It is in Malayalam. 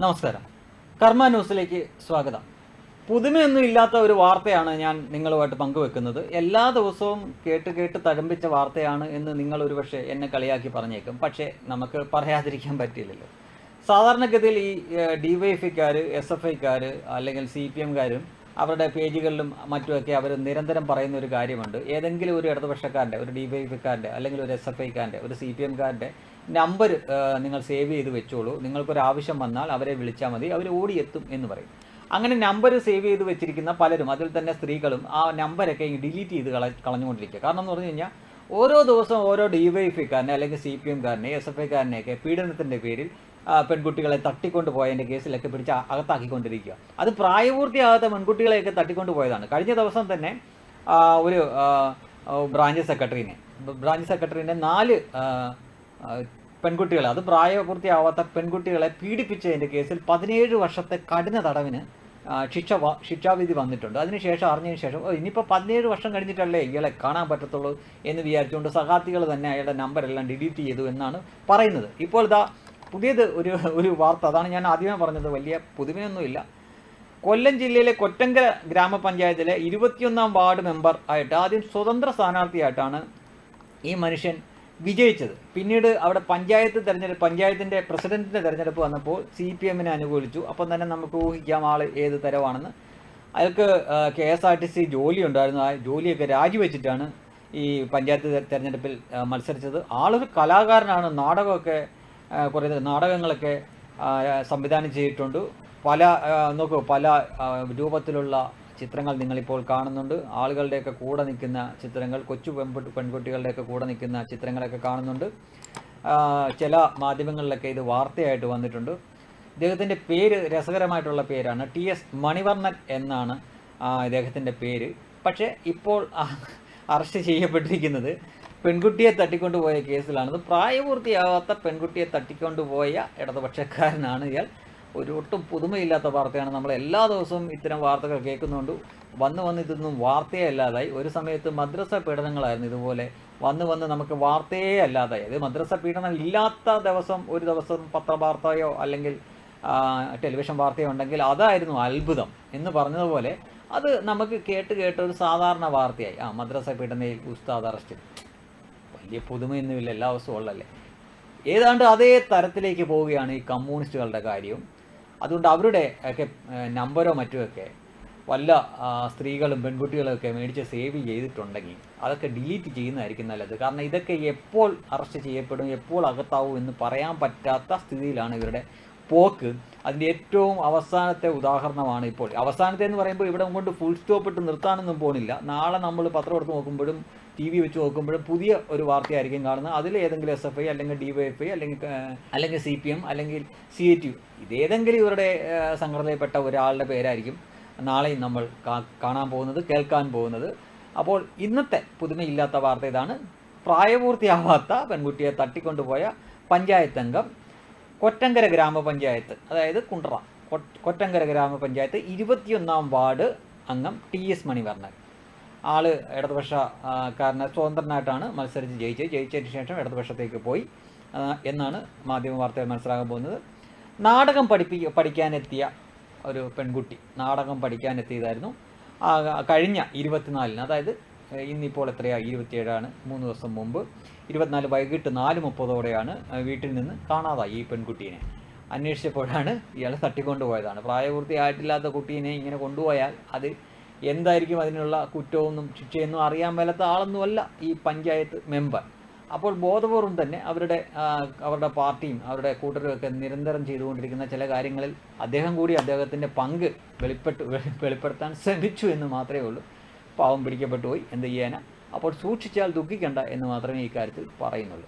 നമസ്കാരം. കർമ്മ ന്യൂസിലേക്ക് സ്വാഗതം. പുതുമയൊന്നും ഇല്ലാത്ത ഒരു വാർത്തയാണ് ഞാൻ നിങ്ങളുമായിട്ട് പങ്കുവെക്കുന്നത്. എല്ലാ ദിവസവും കേട്ട് കേട്ട് തഴമ്പിച്ച വാർത്തയാണ് എന്ന് നിങ്ങൾ ഒരുപക്ഷെ എന്നെ കളിയാക്കി പറഞ്ഞേക്കും. പക്ഷേ നമുക്ക് പറയാതിരിക്കാൻ പറ്റില്ലല്ലോ. സാധാരണഗതിയിൽ ഈ ഡിവൈഎഫ്ഐക്കാർ എസ് എഫ് ഐക്കാർ അല്ലെങ്കിൽ സി പി എംകാരും അവരുടെ പേജുകളിലും മറ്റുമൊക്കെ അവർ നിരന്തരം പറയുന്ന ഒരു കാര്യമുണ്ട്. ഏതെങ്കിലും ഒരു ഇടതുപക്ഷക്കാരന്റെ ഒരു ഡി വൈ എഫ്ക്കാരന്റെ അല്ലെങ്കിൽ ഒരു എസ് എഫ് ഐക്കാരന്റെ ഒരു സി പി എംകാരന്റെ നമ്പർ നിങ്ങൾ സേവ് ചെയ്ത് വെച്ചോളൂ. നിങ്ങൾക്കൊരു ആവശ്യം വന്നാൽ അവരെ വിളിച്ചാൽ മതി. അവർ ഓടിയെത്തും എന്ന് പറയും. അങ്ങനെ നമ്പർ സേവ് ചെയ്ത് വെച്ചിരിക്കുന്ന പലരും അതിൽ തന്നെ സ്ത്രീകളും ആ നമ്പരൊക്കെ ഡിലീറ്റ് ചെയ്ത് കള കളഞ്ഞുകൊണ്ടിരിക്കുക. കാരണം എന്ന് പറഞ്ഞു കഴിഞ്ഞാൽ ഓരോ ദിവസവും ഓരോ ഡിവൈഎഫ്ഐക്കാരനെ അല്ലെങ്കിൽ സി പി എംകാരനെ എസ് എഫ് ഐക്കാരനെയൊക്കെ പീഡനത്തിന്റെ പേരിൽ പെൺകുട്ടികളെ തട്ടിക്കൊണ്ട് പോയതിന്റെ കേസിലൊക്കെ പിടിച്ച് അകത്താക്കിക്കൊണ്ടിരിക്കുക. അത് പ്രായപൂർത്തിയാകാത്ത പെൺകുട്ടികളെയൊക്കെ തട്ടിക്കൊണ്ട് പോയതാണ്. കഴിഞ്ഞ ദിവസം തന്നെ ഒരു ബ്രാഞ്ച് സെക്രട്ടറിനെ ബ്രാഞ്ച് സെക്രട്ടറിനെ നാല് പെൺകുട്ടികളെ അത് പ്രായപൂർത്തിയാവാത്ത പെൺകുട്ടികളെ പീഡിപ്പിച്ചതിന്റെ കേസിൽ പതിനേഴ് വർഷത്തെ കഠിന തടവിന് ശിക്ഷ ശിക്ഷാവിധി വന്നിട്ടുണ്ട്. അതിനുശേഷം അറിഞ്ഞതിന് ശേഷം ഇനിയിപ്പോൾ പതിനേഴ് വർഷം കഴിഞ്ഞിട്ടല്ലേ ഇയാളെ കാണാൻ പറ്റത്തുള്ളൂ എന്ന് വിചാരിച്ചുകൊണ്ട് സഹാത്തികൾ തന്നെ അയാളുടെ നമ്പരെല്ലാം ഡിലീറ്റ് ചെയ്തു എന്നാണ് പറയുന്നത്. ഇപ്പോൾ ഇതാ പുതിയത് ഒരു ഒരു വാർത്ത അതാണ് ഞാൻ ആദ്യമേ പറഞ്ഞത് വലിയ പുതുമയൊന്നുമില്ല കൊല്ലം ജില്ലയിലെ കൊറ്റങ്കര ഗ്രാമപഞ്ചായത്തിലെ ഇരുപത്തിയൊന്നാം വാർഡ് മെമ്പർ ആയിട്ട് ആദ്യം സ്വതന്ത്ര സ്ഥാനാർത്ഥിയായിട്ടാണ് ഈ മനുഷ്യൻ വിജയിച്ചത്. പിന്നീട് അവിടെ പഞ്ചായത്ത് തെരഞ്ഞെടുപ്പ് പഞ്ചായത്തിന്റെ പ്രസിഡന്റിന്റെ തെരഞ്ഞെടുപ്പ് വന്നപ്പോൾ സി പി എമ്മിനെ അനുകൂലിച്ചു. അപ്പം തന്നെ നമുക്ക് ഊഹിക്കാം ആൾ ഏത് തരമാണെന്ന്. അയാൾക്ക് K S R T C ജോലി ഉണ്ടായിരുന്നു ആ ജോലിയൊക്കെ രാജിവെച്ചിട്ടാണ് ഈ പഞ്ചായത്ത് തെരഞ്ഞെടുപ്പിൽ മത്സരിച്ചത്. ആളൊരു കലാകാരനാണ്. നാടകമൊക്കെ കുറേ നാടകങ്ങളൊക്കെ സംവിധാനം ചെയ്തിട്ടുണ്ട്. പല നോക്കൂ പല രൂപത്തിലുള്ള ചിത്രങ്ങൾ നിങ്ങളിപ്പോൾ കാണുന്നുണ്ട്. ആളുകളുടെയൊക്കെ കൂടെ നിൽക്കുന്ന ചിത്രങ്ങൾ കൊച്ചു പെൺകുട്ടി പെൺകുട്ടികളുടെയൊക്കെ കൂടെ നിൽക്കുന്ന ചിത്രങ്ങളൊക്കെ കാണുന്നുണ്ട്. ചില മാധ്യമങ്ങളിലൊക്കെ ഇത് വാർത്തയായിട്ട് വന്നിട്ടുണ്ട്. ഇദ്ദേഹത്തിന്റെ പേര് രസകരമായിട്ടുള്ള പേരാണ്. ടി എസ് മണിവർണൻ എന്നാണ് ഇദ്ദേഹത്തിന്റെ പേര്. പക്ഷേ ഇപ്പോൾ അറസ്റ്റ് ചെയ്യപ്പെട്ടിരിക്കുന്നത് പെൺകുട്ടിയെ തട്ടിക്കൊണ്ടുപോയ കേസിലാണത് പ്രായപൂർത്തിയാവാത്ത പെൺകുട്ടിയെ തട്ടിക്കൊണ്ടുപോയ ഇടതുപക്ഷക്കാരനാണ് ഇയാൾ. ഒരു ഒട്ടും പുതുമയില്ലാത്ത വാർത്തയാണ്. നമ്മൾ എല്ലാ ദിവസവും ഇത്തരം വാർത്തകൾ കേൾക്കുന്നുണ്ട്. വന്ന് വന്ന് ഇതൊന്നും വാർത്തയേ അല്ലാതായി. ഒരു സമയത്ത് മദ്രസ പീഡനങ്ങളായിരുന്നു ഇതുപോലെ. വന്ന് വന്ന് നമുക്ക് വാർത്തയേ അല്ലാതായി. അത് മദ്രസ പീഡനം ഇല്ലാത്ത ദിവസം ഒരു ദിവസം പത്രവാർത്തയോ അല്ലെങ്കിൽ ടെലിവിഷൻ വാർത്തയോ ഉണ്ടെങ്കിൽ അതായിരുന്നു അത്ഭുതം എന്ന് പറഞ്ഞതുപോലെ അത് നമുക്ക് കേട്ട് കേട്ട് ഒരു സാധാരണ വാർത്തയായി. ആ മദ്രസ പീഡനയിൽ ഉസ്താദ് അറസ്റ്റ്. വലിയ പുതുമയൊന്നുമില്ല. എല്ലാ ദിവസവും ഉള്ളല്ലേ ഏതാണ്ട് അതേ തരത്തിലേക്ക് പോവുകയാണ് ഈ കമ്മ്യൂണിസ്റ്റുകളുടെ കാര്യവും അതുകൊണ്ട് അവരുടെ ഒക്കെ നമ്പരോ മറ്റുമൊക്കെ വല്ല സ്ത്രീകളും പെൺകുട്ടികളും ഒക്കെ മേടിച്ച് സേവ് ചെയ്തിട്ടുണ്ടെങ്കിൽ അതൊക്കെ ഡിലീറ്റ് ചെയ്യുന്നതായിരിക്കും നല്ലത്. കാരണം ഇതൊക്കെ എപ്പോൾ അറസ്റ്റ് ചെയ്യപ്പെടും എപ്പോൾ അകത്താവും എന്ന് പറയാൻ പറ്റാത്ത സ്ഥിതിയിലാണ് ഇവരുടെ പോക്ക്. അതിന്റെ ഏറ്റവും അവസാനത്തെ ഉദാഹരണമാണ് ഇപ്പോൾ. അവസാനത്തെ എന്ന് പറയുമ്പോൾ ഇവിടെ കൊണ്ട് ഫുൾ സ്റ്റോപ്പ് ഇട്ട് നിർത്താനൊന്നും പോണില്ല. നാളെ നമ്മൾ പത്രം എടുത്ത് നോക്കുമ്പോഴും ടി വി വെച്ച് നോക്കുമ്പോഴും പുതിയ ഒരു വാർത്തയായിരിക്കും കാണുന്നത്. അതിൽ ഏതെങ്കിലും എസ് എഫ് ഐ അല്ലെങ്കിൽ ഡിവൈഎഫ്ഐ അല്ലെങ്കിൽ അല്ലെങ്കിൽ സി പി എം അല്ലെങ്കിൽ സി എ ടി യു ഇതേതെങ്കിലും ഇവരുടെ സംഘടനയിൽപ്പെട്ട ഒരാളുടെ പേരായിരിക്കും നാളെയും നമ്മൾ കാണാൻ പോകുന്നത് കേൾക്കാൻ പോകുന്നത്. അപ്പോൾ ഇന്നത്തെ പുതുമയില്ലാത്ത വാർത്ത ഇതാണ്. പ്രായപൂർത്തിയാവാത്ത പെൺകുട്ടിയെ തട്ടിക്കൊണ്ടുപോയ പഞ്ചായത്ത് അംഗം കൊറ്റങ്കര ഗ്രാമപഞ്ചായത്ത് അതായത് കുണ്ട്ര കൊറ്റങ്കര ഗ്രാമപഞ്ചായത്ത് ഇരുപത്തിയൊന്നാം വാർഡ് അംഗം ടി എസ് മണിവർണൻ ആൾ ഇടതുപക്ഷ ആ, കാരനെ സ്വതന്ത്രനായിട്ടാണ് മത്സരിച്ച് ജയിച്ചത്. ജയിച്ചതിന് ശേഷം ഇടതുപക്ഷത്തേക്ക് പോയി എന്നാണ് മാധ്യമ വാർത്തയിൽ മനസ്സിലാകാൻ പോകുന്നത്. നാടകം പഠിപ്പി പഠിക്കാനെത്തിയ ഒരു പെൺകുട്ടി നാടകം പഠിക്കാനെത്തിയതായിരുന്നു. കഴിഞ്ഞ ഇരുപത്തിനാലിന് അതായത് ഇന്നിപ്പോൾ എത്രയാണ് ഇരുപത്തിയേഴാണ് മൂന്ന് ദിവസം മുമ്പ്. ഇരുപത്തിനാല് വൈകിട്ട് നാല് മുപ്പതോടെയാണ് വീട്ടിൽ നിന്ന് കാണാതായി ഈ പെൺകുട്ടീനെ. അന്വേഷിച്ചപ്പോഴാണ് ഇയാൾ തട്ടിക്കൊണ്ടുപോയതാണ്. പ്രായപൂർത്തിയായിട്ടില്ലാത്ത കുട്ടീനെ ഇങ്ങനെ കൊണ്ടുപോയാൽ അത് എന്തായിരിക്കും അതിനുള്ള കുറ്റമൊന്നും ശിക്ഷയൊന്നും അറിയാൻ മേലാത്ത ആളൊന്നുമല്ല ഈ പഞ്ചായത്ത് മെമ്പർ. അപ്പോൾ ബോധപൂർവം തന്നെ അവരുടെ അവരുടെ പാർട്ടിയും അവരുടെ കൂട്ടരും ഒക്കെ നിരന്തരം ചെയ്തുകൊണ്ടിരിക്കുന്ന ചില കാര്യങ്ങളിൽ അദ്ദേഹം കൂടി അദ്ദേഹത്തിന്റെ പങ്ക് വെളിപ്പെട്ടു വെളിപ്പെടുത്താൻ ശ്രമിച്ചു എന്ന് മാത്രമേ ഉള്ളൂ. പാവം പിടിക്കപ്പെട്ടു പോയി എന്ത് ചെയ്യാനാ? അപ്പോൾ സൂക്ഷിച്ചാൽ ദുഃഖിക്കണ്ട എന്ന് മാത്രമേ ഈ കാര്യത്തിൽ പറയുന്നുള്ളൂ.